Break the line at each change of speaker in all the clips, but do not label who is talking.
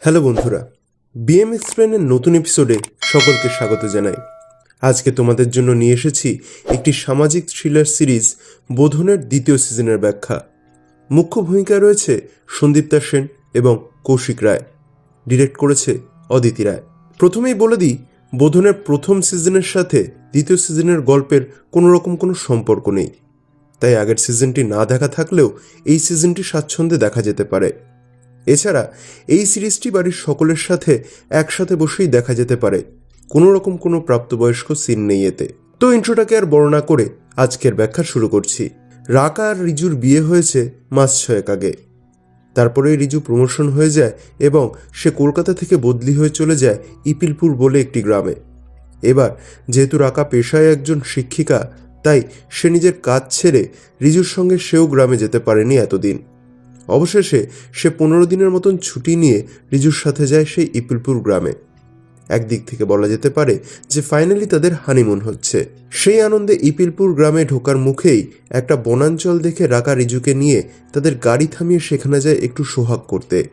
Hello বন্ধুরা BM এক্সপ্লেনের নতুন এপিসোডে সকলকে স্বাগত জানাই। আজকে তোমাদের জন্য নিয়ে এসেছি একটি সামাজিক থ্রিলার সিরিজ বোধনের দ্বিতীয় সিজনের ব্যাখ্যা। মুখ্য ভূমিকায় রয়েছে সন্দীপ্তা সেন এবং কৌশিক রায়। ডিরেক্ট করেছে অদিতি রায়। প্রথমেই বলে দিই, বোধনের প্রথম সিজনের সাথে দ্বিতীয় সিজনের গল্পের কোনো রকম কোনো সম্পর্ক নেই। তাই আগের সিজনটি না দেখা থাকলেও এই সিজনটি স্বাচ্ছন্দ্যে দেখা যেতে পারে। এছাড়া এই সিরিজটি বাড়ির সকলের সাথে একসাথে বসেই দেখা যেতে পারে। কোনো রকম কোনো প্রাপ্তবয়স্ক সিন নেই এতে। তো ইন্ট্রোটাকে আর বর্ণনা করে আজকের ব্যাখ্যা শুরু করছি। রাকা আর রিজুর বিয়ে হয়েছে মাস ছয়েক আগে। তারপরে রিজু প্রমোশন হয়ে যায় এবং সে কলকাতা থেকে বদলি হয়ে চলে যায় ইপিলপুর বলে একটি গ্রামে। এবার যেহেতু রাকা পেশায় একজন শিক্ষিকা, তাই সে নিজের কাজ ছেড়ে রিজুর সঙ্গে সেও গ্রামে যেতে পারেনি এতদিন। অবশেষে সে পনেরো দিনের মতন ছুটি নিয়ে রিজুর সাথে যায় সেই ইপিলপুর গ্রামে। একদিক থেকে বলা যেতে পারে যে ফাইনালি তাদের হানিমুন হচ্ছে। সেই আনন্দে ইপিলপুর গ্রামে ঢোকার মুখেই একটা বনাঞ্চল দেখে রাকা রিজুকে নিয়ে তাদের গাড়ি থামিয়ে সেখানে যায় একটু সোহাগ করতে।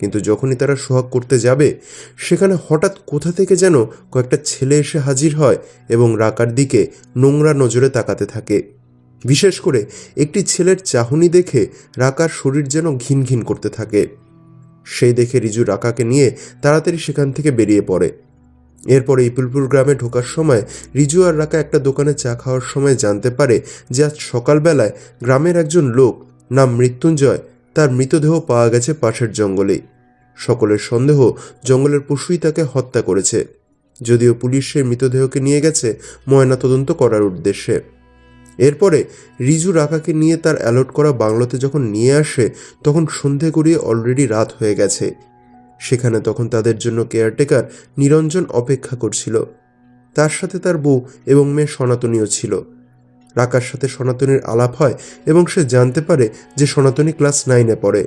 কিন্তু যখনই তারা সোহাগ করতে যাবে, সেখানে হঠাৎ কোথা থেকে যেন কয়েকটা ছেলে এসে হাজির হয় এবং রাকার দিকে নোংরা নজরে তাকাতে থাকে। বিশেষ করে একটি ছেলের চাহনি দেখে রাকার শরীর যেন ঘিন ঘিন করতে থাকে। সেই দেখে রিজু রাকাকে নিয়ে তাড়াতাড়ি সেখান থেকে বেরিয়ে পড়ে। এরপরে ইপুলপুর গ্রামে ঢোকার সময় রিজু আর রাকা একটা দোকানে চা খাওয়ার সময় জানতে পারে যে আজ সকালবেলায় গ্রামের একজন লোক, নাম মৃত্যুঞ্জয়, তার মৃতদেহ পাওয়া গেছে পাশের জঙ্গলেই সকলের সন্দেহ, জঙ্গলের পশুই তাকে হত্যা করেছে। যদিও পুলিশ সেই মৃতদেহকে নিয়ে গেছে, ময়নাতদন্ত করার উদ্দেশ্যে। এরপরে রিজু রাকাকে নিয়ে তার অ্যালট করা বাংলোতে যখন নিয়ে আসে, তখন সন্ধে গড়িয়ে অলরেডি রাত হয়ে গেছে। সেখানে তখন তাদের জন্য কেয়ারটেকার নিরঞ্জন অপেক্ষা করছিল। তার সাথে তার বউ এবং মেয়ে সনাতনীও ছিল। রাকার সাথে সনাতনীর আলাপ হয় এবং সে জানতে পারে যে সনাতনী ক্লাস নাইনে পড়ে।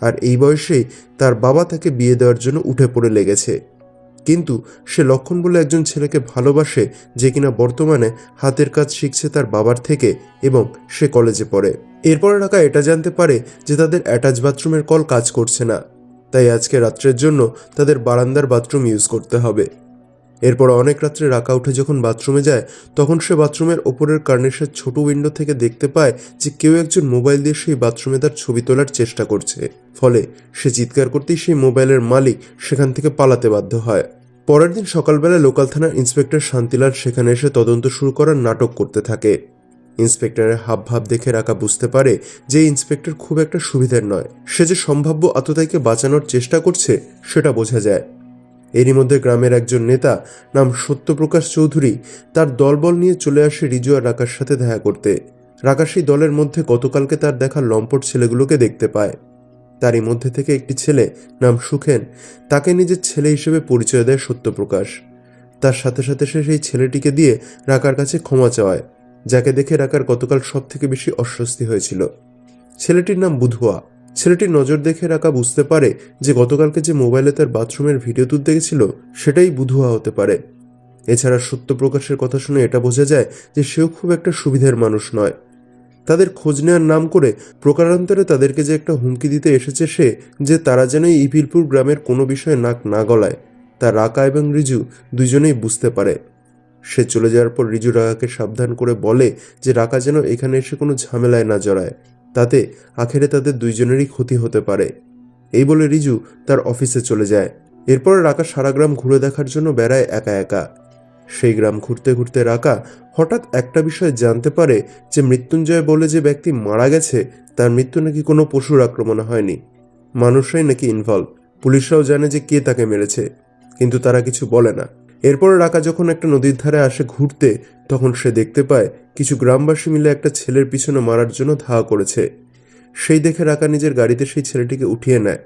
আর এই বয়সেই তার বাবা তাকে বিয়ে দেওয়ার জন্য উঠে পড়ে লেগেছে। কিন্তু সে লক্ষণ বলে একজন ছেলেকে ভালোবাসে যে কিনা বর্তমানে হাতের কাজ শিখছে তার বাবার থেকে এবং সে কলেজে পড়ে। এরপরে রাখা এটা জানতে পারে যে তাদের অ্যাটাচ বাথরুমের কল কাজ করছে না। তাই আজকে রাত্রের জন্য তাদের বারান্দার বাথরুম ইউজ করতে হবে। এরপর অনেক রাত্রে রাকা উঠে যখন বাথরুমে যায়, তখন সে বাথরুমের ওপরের কার্নেশের ছোট উইন্ডো থেকে দেখতে পায় যে কেউ একজন মোবাইল দিয়ে সেই বাথরুমে তার ছবি তোলার চেষ্টা করছে। ফলে সে চিৎকার করতেই সেই মোবাইলের মালিক সেখান থেকে পালাতে বাধ্য হয়। পরের দিন সকালবেলা লোকাল থানার ইন্সপেক্টর শান্তিলাল সেখানে এসে তদন্ত শুরু করার নাটক করতে থাকে। ইন্সপেক্টরের হাবভাব দেখে রাখা বুঝতে পারে যে ইন্সপেক্টর খুব একটা সুবিধার নয়। সে যে সম্ভাব্য আততায়ীকে বাঁচানোর চেষ্টা করছে, সেটা বোঝা যায়। এরই মধ্যে গ্রামের একজন নেতা নাম সত্যপ্রকাশ চৌধুরী তার দলবল নিয়ে চলে আসে রিজু আর রাকার সাথে দেখা করতে। রাকা সেই দলের মধ্যে গতকালকে তার দেখা লম্পট ছেলেগুলোকে দেখতে পায়। তারই মধ্যে থেকে একটি ছেলে নাম সুখেন, তাকে নিজের ছেলে হিসেবে পরিচয় দেয় সত্যপ্রকাশ। তার সাথে সাথে সে সেই ছেলেটিকে দিয়ে রাকার কাছে ক্ষমা চাওয়ায়, যাকে দেখে রাকার গতকাল সব থেকে বেশি অস্বস্তি হয়েছিল। ছেলেটির নাম বুধুয়া। ছেলেটির নজর দেখে রাকা বুঝতে পারে যে গতকালকে যে মোবাইলে তার বাথরুমের ভিডিও তুলতে গেছিল, সেটাই বুধুয়া হতে পারে। এছাড়া সত্যপ্রকাশের কথা শুনে এটা বোঝা যায় যে সেও খুব একটা সুবিধার মানুষ নয়। তাদের খোঁজ নেওয়ার নাম করে প্রকারান্তরে তাদেরকে যে একটা হুমকি দিতে এসেছে সে, যে তারা যেন ইপিলপুর গ্রামের কোনো বিষয়ে নাক না গলায়, তা রাকা এবং রিজু দুজনেই বুঝতে পারে। সে চলে যাওয়ার পর রিজু রাকাকে সাবধান করে বলে যে রাকা যেন এখানে এসে কোনো ঝামেলায় না জড়ায়, তাতে আখেরে তাদের দুইজনেরই ক্ষতি হতে পারে। এই বলে রিজু তার অফিসে চলে যায়। এরপর রাকা সারা গ্রাম ঘুরে দেখার জন্য বেড়ায় একা একা। সেই গ্রাম ঘুরতে ঘুরতে রাকা হঠাৎ একটা বিষয় জানতে পারে যে মৃত্যুঞ্জয় বলে যে ব্যক্তি মারা গেছে, তার মৃত্যু নাকি কোনো পশুর আক্রমণে হয়নি। মানুষরাই নাকি ইনভলভ পুলিশরাও জানে যে কে তাকে মেরেছে, কিন্তু তারা কিছু বলে না। এরপর রাকা যখন একটা নদীর ধারে আসে ঘুরতে, তখন সে দেখতে পায় কিছু গ্রামবাসী মিলে একটা ছেলের পিছনে মারার জন্য ধাওয়া করেছে। সেই দেখে রাকা নিজের গাড়িতে সেই ছেলেটিকে উঠিয়ে নেয়।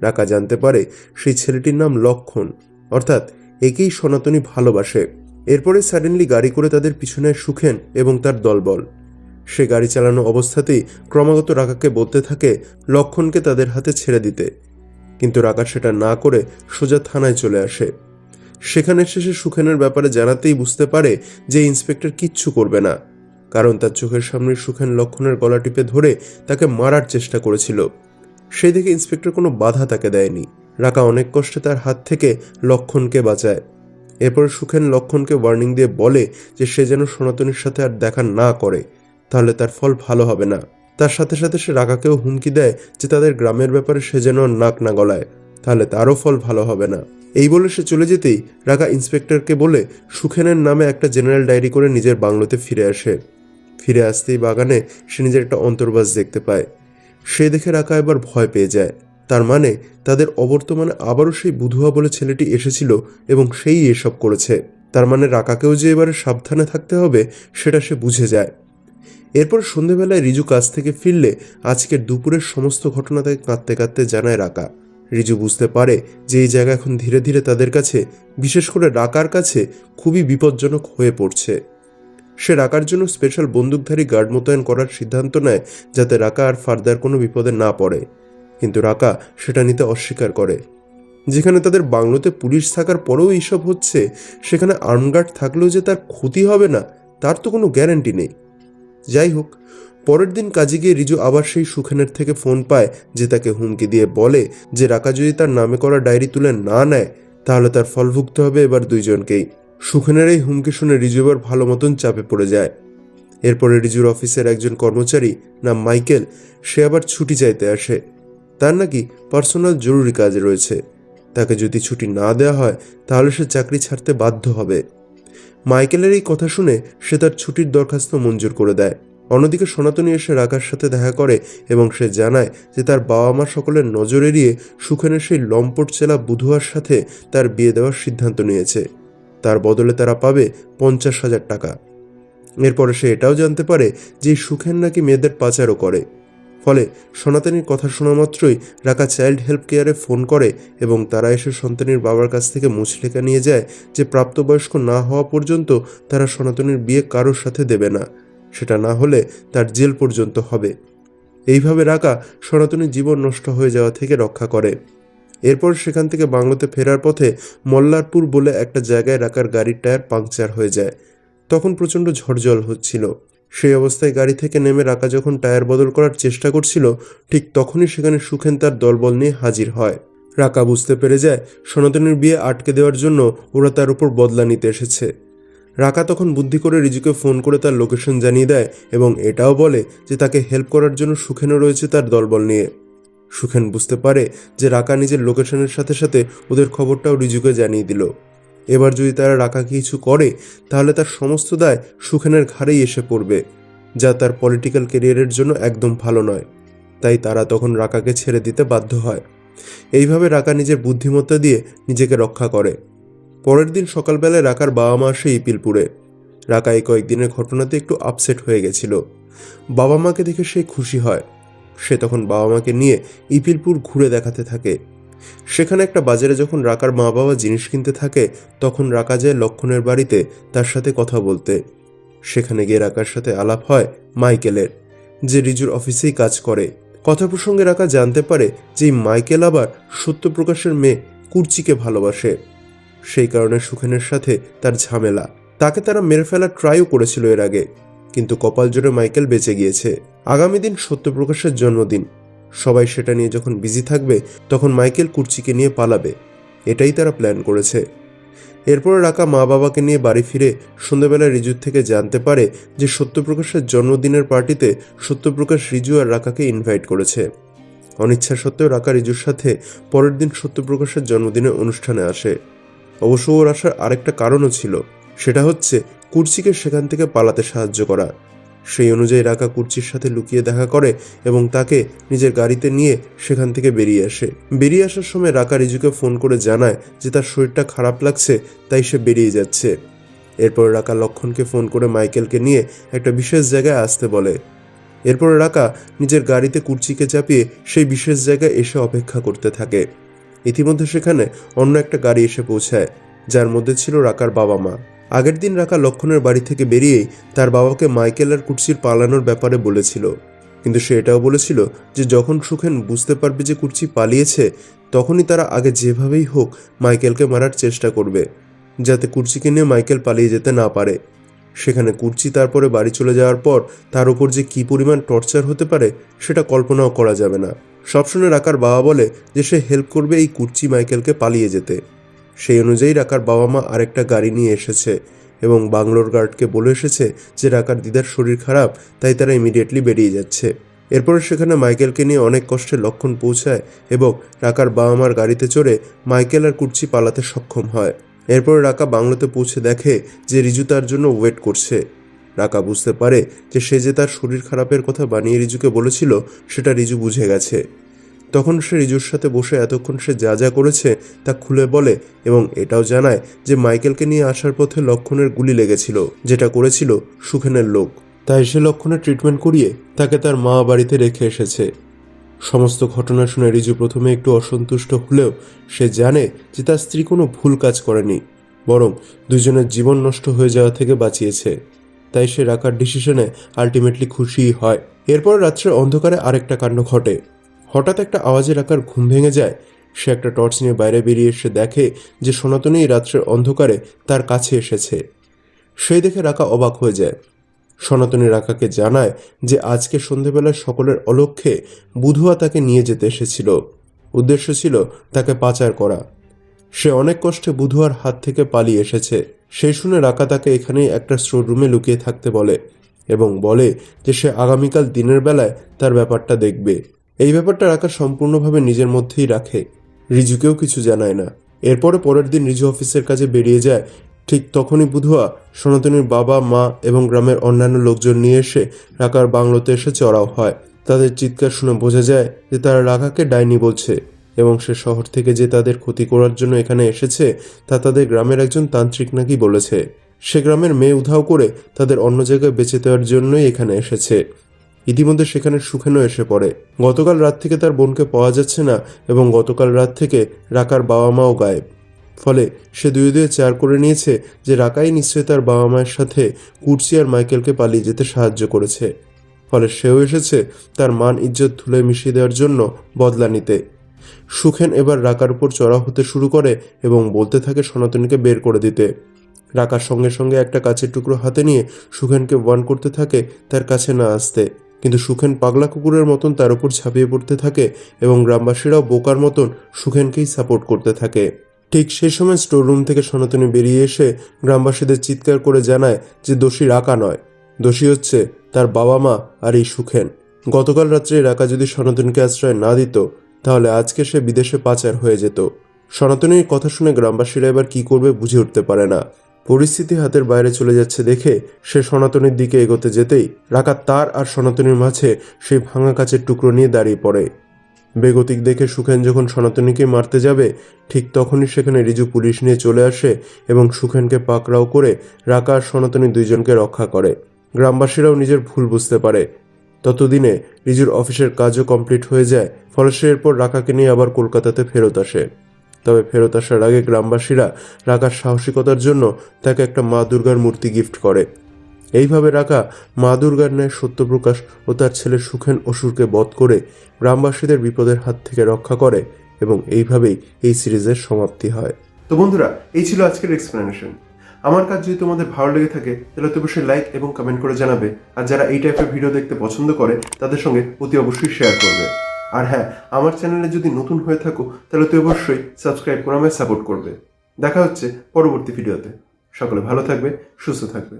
রাকা জানতে পারে সেই ছেলেটির নাম লক্ষণ, অর্থাৎ একেই সনাতনী ভালোবাসে। এরপরে সাডেনলি গাড়ি করে তাদের পিছনে সুখেন এবং তার দলবল। সে গাড়ি চালানো অবস্থাতেই ক্রমাগত রাকাকে বলতে থাকে লক্ষণকে তাদের হাতে ছেড়ে দিতে। কিন্তু রাকা সেটা না করে সোজা থানায় চলে আসে। সেখানে শেষে সুখেনের ব্যাপারে জানাতেই বুঝতে পারে যে ইন্সপেক্টর কিচ্ছু করবে না। কারণ তার চোখের সামনে সুখেন লক্ষণের গলা টিপে ধরে তাকে মারার চেষ্টা করেছিল। সেই দেখে ইন্সপেক্টর কোনো বাধা তাকে দেয়নি। রাকা অনেক কষ্টে তার হাত থেকে লক্ষণকে বাঁচায়। এরপর সুখেন লক্ষণকে ওয়ার্নিং দিয়ে বলে যে সে যেন সনাতনীর সাথে আর দেখা না করে, তাহলে তার ফল ভালো হবে না। তার সাথে সাথে সে রাকাকেও হুমকি দেয় যে তাদের গ্রামের ব্যাপারে সে যেন নাক না গলায়, তাহলে তারও ফল ভালো হবে না। এই বলে সে চলে যেতেই রাকা ইন্সপেক্টরকে বলে সুখেনের নামে একটা জেনারেল ডায়েরি করে নিজের বাংলোতে ফিরে আসে। ফিরে আসতেই বাগানে সে নিজের একটা অন্তর্বাস দেখতে পায়। সে দেখে রাকা এবার ভয় পেয়ে যায়। তার মানে তাদের অবর্তমানে আবারও সেই বুধুয়া বলে ছেলেটি এসেছিল এবং সেই এসব করেছে। তার মানে রাকাকেও যে এবারে সাবধানে থাকতে হবে, সেটা সে বুঝে যায়। এরপর সন্ধেবেলায় রিজু কাজ থেকে ফিরলে আজকের দুপুরের সমস্ত ঘটনা তাকে কাঁদতে কাঁদতে জানায় রাকা। রিজু বুঝতে পারে যে এই জায়গা এখন ধীরে ধীরে তাদের কাছে, বিশেষ করে রাকার কাছে, খুবই বিপজ্জনক হয়ে পড়ছে। সে রাকার জন্য স্পেশাল বন্দুকধারী গার্ড মোতায়েন করার সিদ্ধান্ত নেয়, যাতে রাকা আর ফার্দার কোনো বিপদে না পড়ে। কিন্তু রাকা সেটা নিতে অস্বীকার করে। যেখানে তাদের বাংলোতে পুলিশ থাকার পরেও এইসব হচ্ছে, সেখানে আর্মগার্ড থাকলেও যে তার ক্ষতি হবে না, তার তো কোনো গ্যারান্টি নেই। যাই হোক, পরের দিন কাজে গিয়ে রিজু আবার সেই সুখেনের থেকে ফোন পায় যে তাকে হুমকি দিয়ে বলে যে রাকা যদি তার নামে করা ডায়েরি তুলে না নেয়, তাহলে তার ফল ভুগতে হবে এবার দুইজনকেই। সুখেনের এই হুমকি শুনে রিজু এবার ভালো মতন চাপে পড়ে যায়। এরপরে রিজুর অফিসের একজন কর্মচারী নাম মাইকেল, সে আবার ছুটি চাইতে আসে। তার নাকি পার্সোনাল জরুরি কাজ রয়েছে। তাকে যদি ছুটি না দেওয়া হয়, তাহলে সে চাকরি ছাড়তে বাধ্য হবে। মাইকেলের এই কথা শুনে সে তার ছুটির দরখাস্ত মঞ্জুর করে দেয়। অন্যদিকে সনাতনী এসে রাকার সাথে দেখা করে এবং সে জানায় যে তার বাবা মা সকলের নজর এড়িয়ে সুখেনের সেই লম্পট চেলা বুধুয়ার সাথে তার বিয়ে দেওয়ার সিদ্ধান্ত নিয়েছে। তার বদলে তারা পাবে পঞ্চাশ হাজার টাকা। এরপরে সে এটাও জানতে পারে যে সুখেন নাকি মেয়েদের পাচারও করে। ফলে সনাতনীর কথা শোনা মাত্রই রাকা চাইল্ড হেল্প কেয়ারে ফোন করে এবং তারা এসে সন্তানীর বাবার কাছ থেকে মুচলেখা নিয়ে যায় যে প্রাপ্তবয়স্ক না হওয়া পর্যন্ত তারা সনাতনীর বিয়ে কারোর সাথে দেবে না। সেটা না হলে তার জেল পর্যন্ত হবে। এইভাবে রাকা সনাতনীর জীবন নষ্ট হয়ে যাওয়া থেকে রক্ষা করে। এরপর সেখান থেকে বাংলোতে ফেরার পথে মল্লারপুর বলে একটা জায়গায় রাকার গাড়ির টায়ার পাংচার হয়ে যায়। তখন প্রচণ্ড ঝড়জল হচ্ছিল। সেই অবস্থায় গাড়ি থেকে নেমে রাকা যখন টায়ার বদল করার চেষ্টা করছিল, ঠিক তখনই সেখানে সুখেন তার দলবল নিয়ে হাজির হয়। রাকা বুঝতে পেরে যায়, সনাতনের বিয়ে আটকে দেওয়ার জন্য ওরা তার উপর বদলা নিতে এসেছে। রাকা তখন বুদ্ধি করে রিজুকে ফোন করে তার লোকেশন জানিয়ে দেয় এবং এটাও বলে যে তাকে হেল্প করার জন্য সুখেনও রয়েছে তার দলবল নিয়ে। সুখেন বুঝতে পারে যে রাকা নিজের লোকেশনের সাথে সাথে ওদের খবরটাও রিজুকে জানিয়ে দিল। এবার যদি তারা রাকাকে কিছু করে, তাহলে তার সমস্ত দায় সুখেনের ঘাড়েই এসে পড়বে, যা তার পলিটিক্যাল কেরিয়ারের জন্য একদম ভালো নয়। তাই তারা তখন রাকাকে ছেড়ে দিতে বাধ্য হয়। এইভাবে রাকা নিজের বুদ্ধিমত্তা দিয়ে নিজেকে রক্ষা করে। পরের দিন সকালবেলায় রাকার বাবা মা আসে ইপিলপুরে। রাকা এই কয়েকদিনের ঘটনাতে একটু আপসেট হয়ে গেছিল। বাবা মাকে দেখে সে খুশি হয়। সে তখন বাবা মাকে নিয়ে ইপিলপুর ঘুরে দেখাতে থাকে। সেখানে একটা বাজারে যখন রাকার মা বাবা জিনিস কিনতে থাকে, তখন রাকা যায় লক্ষণের বাড়িতে তার সাথে কথা বলতে। সেখানে গিয়ে রাকার সাথে আলাপ হয় মাইকেলের, যে রিজুর অফিসেই কাজ করে। কথা প্রসঙ্গে রাকা জানতে পারে যে মাইকেল আবার সত্যপ্রকাশের মেয়ে কুর্চিকে ভালোবাসে। সেই কারণে সুখেনের সাথে তার ঝামেলা। তাকে তারা মেরে ফেলার ট্রাইও করেছিল এর আগে, কিন্তু কপাল জোরে মাইকেল বেঁচে গিয়েছে। আগামী দিন সত্যপ্রকাশের জন্মদিন। সবাই সেটা নিয়ে যখন বিজি থাকবে, তখন মাইকেল কুর্চিকে নিয়ে পালাবে। এটাই তারা প্ল্যান করেছে। এরপর রাকা মা বাবাকে নিয়ে বাড়ি ফিরে সন্ধ্যাবেলায় রিজুর থেকে জানতে পারে যে সত্যপ্রকাশের জন্মদিনের পার্টিতে সত্যপ্রকাশ রিজু আর রাকাকে ইনভাইট করেছে। অনিচ্ছা সত্ত্বেও রাকা রিজুর সাথে পরের দিন সত্যপ্রকাশের জন্মদিনের অনুষ্ঠানে আসে। অবশ্য ওর আসার আরেকটা কারণও ছিল। সেটা হচ্ছে কুর্চিকে সেখান থেকে পালাতে সাহায্য করা। সেই অনুযায়ী রাকা কুর্চির সাথে লুকিয়ে দেখা করে এবং তাকে নিজের গাড়িতে নিয়ে সেখান থেকে বেরিয়ে আসে। বেরিয়ে আসার সময় রাকা রিজুকে ফোন করে জানায় যে তার শরীরটা খারাপ লাগছে, তাই সে বেরিয়ে যাচ্ছে। এরপর রাকা লক্ষণকে ফোন করে মাইকেলকে নিয়ে একটা বিশেষ জায়গায় আসতে বলে। এরপর রাকা নিজের গাড়িতে কুর্চিকে চাপিয়ে সেই বিশেষ জায়গায় এসে অপেক্ষা করতে থাকে। ইতিমধ্যে সেখানে অন্য একটা গাড়ি এসে পৌঁছায়, যার মধ্যে ছিল রাকার বাবা মা আগের দিন রাখা লক্ষণের বাড়ি থেকে বেরিয়েই তার বাবাকে মাইকেল আর কুর্চির পালানোর ব্যাপারে বলেছিল। কিন্তু সে এটাও বলেছিল যে যখন সুখেন বুঝতে পারবে যে কুর্চি পালিয়েছে, তখনই তারা আগে যেভাবেই হোক মাইকেলকে মারার চেষ্টা করবে, যাতে কুর্চিকে নিয়ে মাইকেল পালিয়ে যেতে না পারে। সেখানে কুর্চি তারপরে বাড়ি চলে যাওয়ার পর তার উপর যে কী পরিমাণ টর্চার হতে পারে, সেটা কল্পনাও করা যাবে না। সব শুনে রাকার বাবা বলে যে সে হেল্প করবে এই কুর্চি মাইকেলকে পালিয়ে যেতে। সেই অনুযায়ী রাকার বাবা মা আরেকটা গাড়ি নিয়ে এসেছে এবং বাংলোর গার্ডকে বলে এসেছে যে রাকার দিদার শরীর খারাপ, তাই তারা ইমিডিয়েটলি বেরিয়ে যাচ্ছে। এরপরে সেখানে মাইকেলকে নিয়ে অনেক কষ্টে লক্ষণ পৌঁছায় এবং রাকার বাবা মার গাড়িতে চড়ে মাইকেল আর কুর্চি পালাতে সক্ষম হয়। এরপরে রাকা বাংলোতে পৌঁছে দেখে যে রিজু তার জন্য ওয়েট করছে। রাকা বুঝতে পারে যে সে যে তার শরীর খারাপের কথা বানিয়ে রিজুকে বলেছিল, সেটা রিজু বুঝে গেছে। তখন সে রিজুর সাথে বসে এতক্ষণ সে যা যা করেছে তা খুলে বলে এবং এটাও জানায় যে মাইকেলকে নিয়ে আসার পথে লক্ষণের গুলি লেগেছিল, যেটা করেছিল সুখেনের লোক। তাই সে লক্ষণের ট্রিটমেন্ট করিয়ে তাকে তার মা বাড়িতে রেখে এসেছে। সমস্ত ঘটনা শুনে রিজু প্রথমে একটু অসন্তুষ্ট হলেও সে জানে যে তার স্ত্রী কোনো ভুল কাজ করেনি, বরং দুজনের জীবন নষ্ট হয়ে যাওয়া থেকে বাঁচিয়েছে। তাই সে রাখার ডিসিশনে আলটিমেটলি খুশিই হয়। এরপর রাত্রের অন্ধকারে আরেকটা কাণ্ড ঘটে। হঠাৎ একটা আওয়াজের আকার ঘুম ভেঙে যায়। সে একটা টর্চ নিয়ে বাইরে বেরিয়ে এসে দেখে যে সনাতনী রাত্রের অন্ধকারে তার কাছে এসেছে। সেই দেখে রাকা অবাক হয়ে যায়। সনাতনী রাকাকে জানায় যে আজকে সন্ধেবেলায় সকলের অলক্ষ্যে বুধুয়া তাকে নিয়ে যেতে এসেছিল। উদ্দেশ্য ছিল তাকে পাচার করা। সে অনেক কষ্টে বুধুয়ার হাত থেকে পালিয়ে এসেছে। সেই শুনে রাকা তাকে এখানেই একটা স্টোর রুমে লুকিয়ে থাকতে বলে এবং বলে যে সে আগামীকাল দিনের বেলায় তার ব্যাপারটা দেখবে। এই ব্যাপারটা রাখা সম্পূর্ণভাবে নিজের মধ্যেই রাখে। রিজুকেও কিছু জানায় না। এরপরে পরের দিন রিজু অফিসের কাজে বেরিয়ে যায়। ঠিক তখনই বুধুয়া সনাতনীর বাবা, মা এবং গ্রামের অন্যান্য লোকজন নিয়ে এসে রাকার বাংলোতে এসে চড়াও হয়। তাদের চিৎকার শুনে বোঝা যায় যে তারা রাকাকে ডাইনি বলছে এবং সে শহর থেকে যে তাদের ক্ষতি করার জন্য এখানে এসেছে, তা তাদের গ্রামের একজন তান্ত্রিক নাকি বলেছে। সে গ্রামের মেয়ে উধাও করে তাদের অন্য জায়গায় বেঁচে দেওয়ার জন্যই এখানে এসেছে। ইতিমধ্যে সেখানে সুখেনও এসে পড়ে। গতকাল রাত থেকে তার বোনকে পাওয়া যাচ্ছে না এবং গতকাল রাত থেকে রাকার বাবা মাও গায়েব। ফলে সে দুই দুয়ে চার করে নিয়েছে যে রাকাই নিশ্চয়ই তার বাবা মায়ের সাথে কুর্সি আর মাইকেলকে পালিয়ে যেতে সাহায্য করেছে। ফলে সেও এসেছে তার মান, ইজ্জত ধুলে মিশিয়ে দেওয়ার জন্য বদলা নিতে। সুখেন এবার রাকার উপর চড়া হতে শুরু করে এবং বলতে থাকে সনাতনীকে বের করে দিতে। রাকার সঙ্গে সঙ্গে একটা কাছের টুকরো হাতে নিয়ে সুখেনকে ওয়ান করতে থাকে তার কাছে না আসতে। কিন্তু সুখেন পাগলা কুকুরের মতন তার উপর ঝাঁপিয়ে পড়তে থাকে এবং গ্রামবাসীরাও বোকার মতন সুখেনকেই সাপোর্ট করতে থাকে। ঠিক সেই সময় স্টোর রুম থেকে সনাতনী বেরিয়ে এসে গ্রামবাসীদের চিৎকার করে জানায় যে দোষী রাকা নয়। দোষী হচ্ছে তার বাবা মা আর এই সুখেন। গতকাল রাত্রে রাকা যদি সনাতনকে আশ্রয় না দিত, তাহলে আজকে সে বিদেশে পাচার হয়ে যেত। সনাতনীর কথা শুনে গ্রামবাসীরা এবার কি করবে বুঝে উঠতে পারে না। পরিস্থিতি হাতের বাইরে চলে যাচ্ছে দেখে সে সনাতনীর দিকে এগোতে যেতেই রাকা তার আর সনাতনীর মাঝে সেই ভাঙা কাচের টুকরো নিয়ে দাঁড়িয়ে পড়ে। বেগতিক দেখে সুখেন যখন সনাতনীকে মারতে যাবে, ঠিক তখনই সেখানে রিজু পুলিশ নিয়ে চলে আসে এবং সুখেনকে পাকড়াও করে রাকা আর সনাতনী দুইজনকে রক্ষা করে। গ্রামবাসীরাও নিজের ভুল বুঝতে পারে। ততদিনে রিজুর অফিসের কাজও কমপ্লিট হয়ে যায়, ফলে সে এরপর রাকাকে নিয়ে আবার কলকাতাতে ফেরত আসে। তবে ফেরত আসার আগে গ্রামবাসীরা রাকার সাহসিকতার জন্য তাকে একটা মা দুর্গার মূর্তি গিফট করে। এইভাবে রাকা মা দুর্গার ন্যায় সত্যপ্রকাশ ও তার ছেলে সুখেন অসুরকে বধ করে গ্রামবাসীদের বিপদের হাত থেকে রক্ষা করে এবং এইভাবেই এই সিরিজের সমাপ্তি হয়। তো বন্ধুরা, এই ছিল আজকের এক্সপ্লেনেশন আমার কাজ যদি তোমাদের ভালো লেগে থাকে, তাহলে তো অবশ্যই লাইক এবং কমেন্ট করে জানাবে। আর যারা এই টাইপের ভিডিও দেখতে পছন্দ করে, তাদের সঙ্গে অতি অবশ্যই শেয়ার করবে। আর হ্যাঁ আমার চ্যানেলে যদি নতুন হয়ে থাকো, তাহলে তুই অবশ্যই সাবস্ক্রাইব করে আমায় সাপোর্ট করবে। দেখা হচ্ছে পরবর্তী ভিডিওতে সকলে ভালো থাকবে, সুস্থ থাকবে।